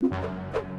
you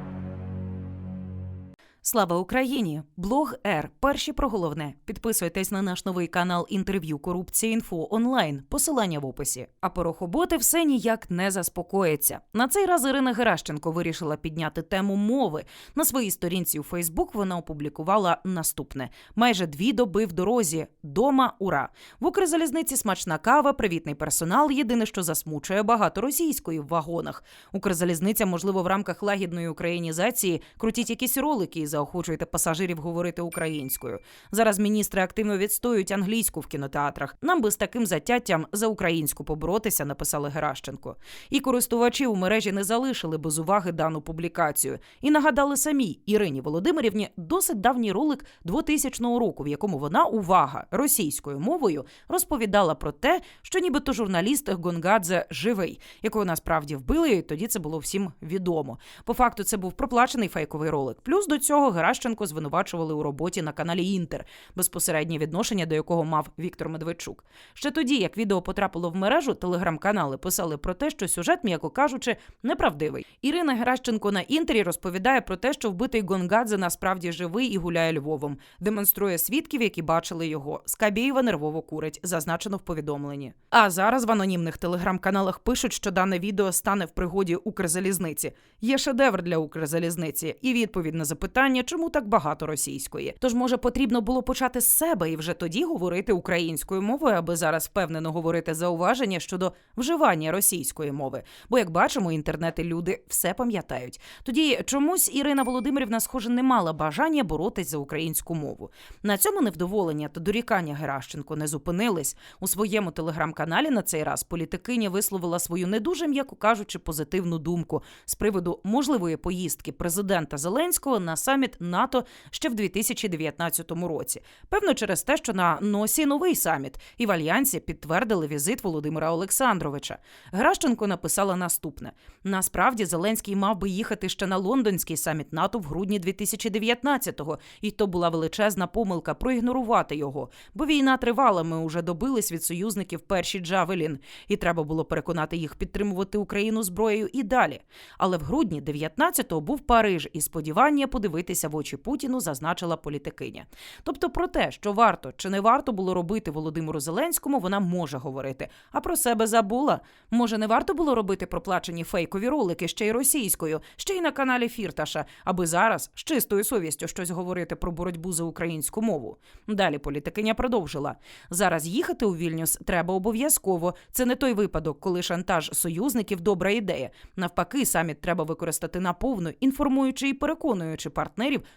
Слава Україні! Блог Р. Перші про головне. Підписуйтесь на наш новий канал інтерв'ю Корупція інфо онлайн. Посилання в описі. А порохоботи все ніяк не заспокоїться. На цей раз Ірина Геращенко вирішила підняти тему мови. На своїй сторінці у Фейсбук вона опублікувала наступне: майже дві доби в дорозі. Дома ура! В Укрзалізниці смачна кава, привітний персонал. Єдине, що засмучує багато російської в вагонах. Укрзалізниця, можливо, в рамках лагідної українізації крутіть якісь ролики і заохочуєте пасажирів говорити українською. Зараз міністри активно відстоюють англійську в кінотеатрах. Нам би з таким затяттям за українську поборотися, написали Геращенко. І користувачі у мережі не залишили без уваги дану публікацію і нагадали самій Ірині Володимирівні досить давній ролик 2000 року, в якому вона увага російською мовою розповідала про те, що нібито журналіст Гонгадзе живий, якого насправді вбили, і тоді це було всім відомо. По факту це був проплачений фейковий ролик. Плюс до цього Геращенко звинувачували у роботі на каналі Інтер, безпосереднє відношення до якого мав Віктор Медведчук. Ще тоді, як відео потрапило в мережу, телеграм-канали писали про те, що сюжет, м'яко кажучи, неправдивий. Ірина Геращенко на інтері розповідає про те, що вбитий Гонгадзе насправді живий і гуляє Львовом, демонструє свідків, які бачили його. Скабєєва нервово курить, зазначено в повідомленні. А зараз в анонімних телеграм-каналах пишуть, що дане відео стане в пригоді Укрзалізниці. Є шедевр для Укрзалізниці і відповідь на запитання, чому так багато російської. Тож, може, потрібно було почати з себе і вже тоді говорити українською мовою, аби зараз впевнено говорити зауваження щодо вживання російської мови. Бо, як бачимо, інтернети люди все пам'ятають. Тоді чомусь Ірина Володимирівна, схоже, не мала бажання боротись за українську мову. На цьому невдоволення та дорікання Геращенко не зупинились. У своєму телеграм-каналі на цей раз політикиня висловила свою не дуже, м'яко кажучи, позитивну думку з приводу можливої поїздки президента Зеленського на саміт НАТО ще в 2019 році. Певно, через те, що на носі новий саміт, і в альянсі підтвердили візит Володимира Олександровича. Гращенко написала наступне: насправді Зеленський мав би їхати ще на лондонський саміт НАТО в грудні 2019-го, і то була величезна помилка проігнорувати його. Бо війна тривала. Ми уже добились від союзників перші Джавелін, і треба було переконати їх підтримувати Україну зброєю і далі. Але в грудні 19-го був Париж, і сподівання подивитися в очі Путіну зазначила політикиня. Тобто про те, що варто чи не варто було робити Володимиру Зеленському, вона може говорити. А про себе забула. Може, не варто було робити проплачені фейкові ролики ще й російською, ще й на каналі Фірташа, аби зараз з чистою совістю щось говорити про боротьбу за українську мову. Далі політикиня продовжила: зараз їхати у Вільнюс треба обов'язково. Це не той випадок, коли шантаж союзників добра ідея. Навпаки, саміт треба використати наповну, інформуючи і переконуючи партнерів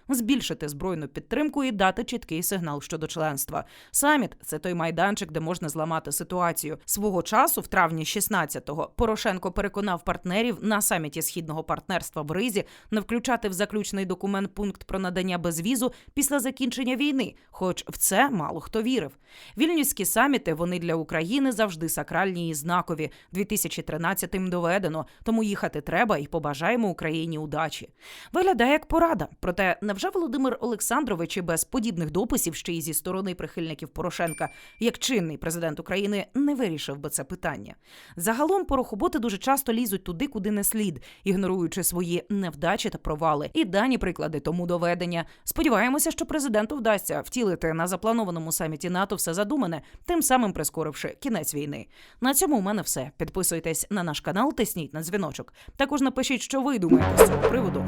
збільшити збройну підтримку і дати чіткий сигнал щодо членства. Саміт це той майданчик, де можна зламати ситуацію. Свого часу, в травні 16-го, Порошенко переконав партнерів на саміті східного партнерства в Ризі не включати в заключний документ пункт про надання безвізу після закінчення війни, хоч в це мало хто вірив. Вільнюські саміти вони для України завжди сакральні і знакові. 2013-м доведено, тому їхати треба і побажаємо Україні удачі. Виглядає як порада. Проте невже Володимир Олександрович і без подібних дописів ще й зі сторони прихильників Порошенка, як чинний президент України, не вирішив би це питання? Загалом порохоботи дуже часто лізуть туди, куди не слід, ігноруючи свої невдачі та провали. І дані приклади тому доведення. Сподіваємося, що президенту вдасться втілити на запланованому саміті НАТО все задумане, тим самим прискоривши кінець війни. На цьому у мене все. Підписуйтесь на наш канал, тисніть на дзвіночок. Також напишіть, що ви думаєте з цього приводу.